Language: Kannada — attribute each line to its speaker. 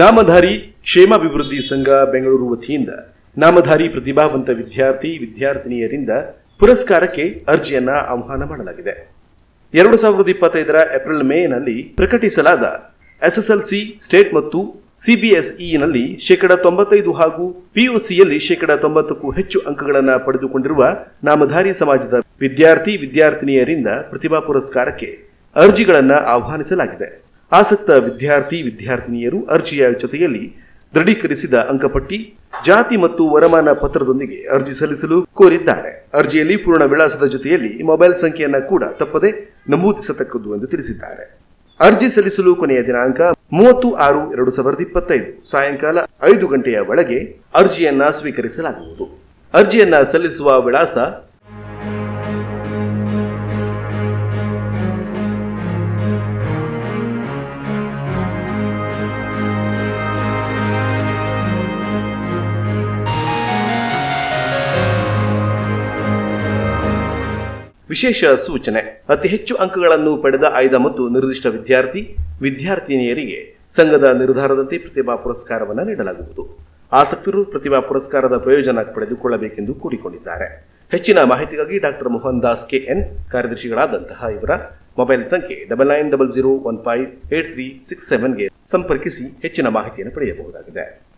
Speaker 1: ನಾಮಧಾರಿ ಕ್ಷೇಮಾಭಿವೃದ್ಧಿ ಸಂಘ ಬೆಂಗಳೂರು ವತಿಯಿಂದ ನಾಮಧಾರಿ ಪ್ರತಿಭಾವಂತ ವಿದ್ಯಾರ್ಥಿ, ವಿದ್ಯಾರ್ಥಿನಿಯರಿಂದ ಪುರಸ್ಕಾರಕ್ಕೆ ಅರ್ಜಿಯನ್ನ ಆಹ್ವಾನ ಮಾಡಲಾಗಿದೆ. ಎರಡು ಸಾವಿರದ ಇಪ್ಪತ್ತೈದರ ಏಪ್ರಿಲ್ ಮೇನಲ್ಲಿ ಪ್ರಕಟಿಸಲಾದ ಎಸ್ಎಸ್ಎಲ್ಸಿ ಸ್ಟೇಟ್ ಮತ್ತು ಸಿಬಿಎಸ್ಇನಲ್ಲಿ ಶೇಕಡ ತೊಂಬತ್ತೈದು ಹಾಗೂ ಪಿಯುಸಿಯಲ್ಲಿ ಶೇಕಡ ತೊಂಬತ್ತಕ್ಕೂ ಹೆಚ್ಚು ಅಂಕಗಳನ್ನು ಪಡೆದುಕೊಂಡಿರುವ ನಾಮಧಾರಿ ಸಮಾಜದ ವಿದ್ಯಾರ್ಥಿ, ವಿದ್ಯಾರ್ಥಿನಿಯರಿಂದ ಪ್ರತಿಭಾ ಪುರಸ್ಕಾರಕ್ಕೆ ಅರ್ಜಿಗಳನ್ನು ಆಹ್ವಾನಿಸಲಾಗಿದೆ. ಆಸಕ್ತ ವಿದ್ಯಾರ್ಥಿ ವಿದ್ಯಾರ್ಥಿನಿಯರು ಅರ್ಜಿಯ ಜೊತೆಯಲ್ಲಿ ದೃಢೀಕರಿಸಿದ ಅಂಕಪಟ್ಟಿ ಜಾತಿ ಮತ್ತು ವರಮಾನ ಪತ್ರದೊಂದಿಗೆ ಅರ್ಜಿ ಸಲ್ಲಿಸಲು ಕೋರಿದ್ದಾರೆ. ಅರ್ಜಿಯಲ್ಲಿ ಪೂರ್ಣ ವಿಳಾಸದ ಜೊತೆಯಲ್ಲಿ ಮೊಬೈಲ್ ಸಂಖ್ಯೆಯನ್ನು ಕೂಡ ತಪ್ಪದೆ ನಮೂದಿಸತಕ್ಕದ್ದು ಎಂದು ತಿಳಿಸಿದ್ದಾರೆ. ಅರ್ಜಿ ಸಲ್ಲಿಸಲು ಕೊನೆಯ ದಿನಾಂಕ ಮೂವತ್ತು ಆರು ಎರಡು ಸಾವಿರದ ಇಪ್ಪತ್ತೈದು. ಸಾಯಂಕಾಲ ಐದು ಗಂಟೆಯ ಒಳಗೆ ಅರ್ಜಿಯನ್ನ ಸ್ವೀಕರಿಸಲಾಗುವುದು. ಅರ್ಜಿಯನ್ನ ಸಲ್ಲಿಸುವ ವಿಳಾಸ ವಿಶೇಷ ಸೂಚನೆ. ಅತಿ ಹೆಚ್ಚು ಅಂಕಗಳನ್ನು ಪಡೆದ ಆಯ್ದ ಮತ್ತು ನಿರ್ದಿಷ್ಟ ವಿದ್ಯಾರ್ಥಿ, ವಿದ್ಯಾರ್ಥಿನಿಯರಿಗೆ ಸಂಘದ ನಿರ್ಧಾರದಂತೆ ಪ್ರತಿಭಾ ಪುರಸ್ಕಾರವನ್ನು ನೀಡಲಾಗುವುದು. ಆಸಕ್ತರು ಪ್ರತಿಭಾ ಪುರಸ್ಕಾರದ ಪ್ರಯೋಜನ ಪಡೆದುಕೊಳ್ಳಬೇಕೆಂದು ಕೂಡಿಕೊಂಡಿದ್ದಾರೆ ಹೆಚ್ಚಿನ ಮಾಹಿತಿಗಾಗಿ doctor Mohan Das K N ಕಾರ್ಯದರ್ಶಿಗಳಾದಂತಹ ಇವರ ಮೊಬೈಲ್ ಸಂಖ್ಯೆ double nine double zero one five eight three six ಸೆವೆನ್ಗೆ ಸಂಪರ್ಕಿಸಿ ಹೆಚ್ಚಿನ ಮಾಹಿತಿಯನ್ನು ಪಡೆಯಬಹುದಾಗಿದೆ.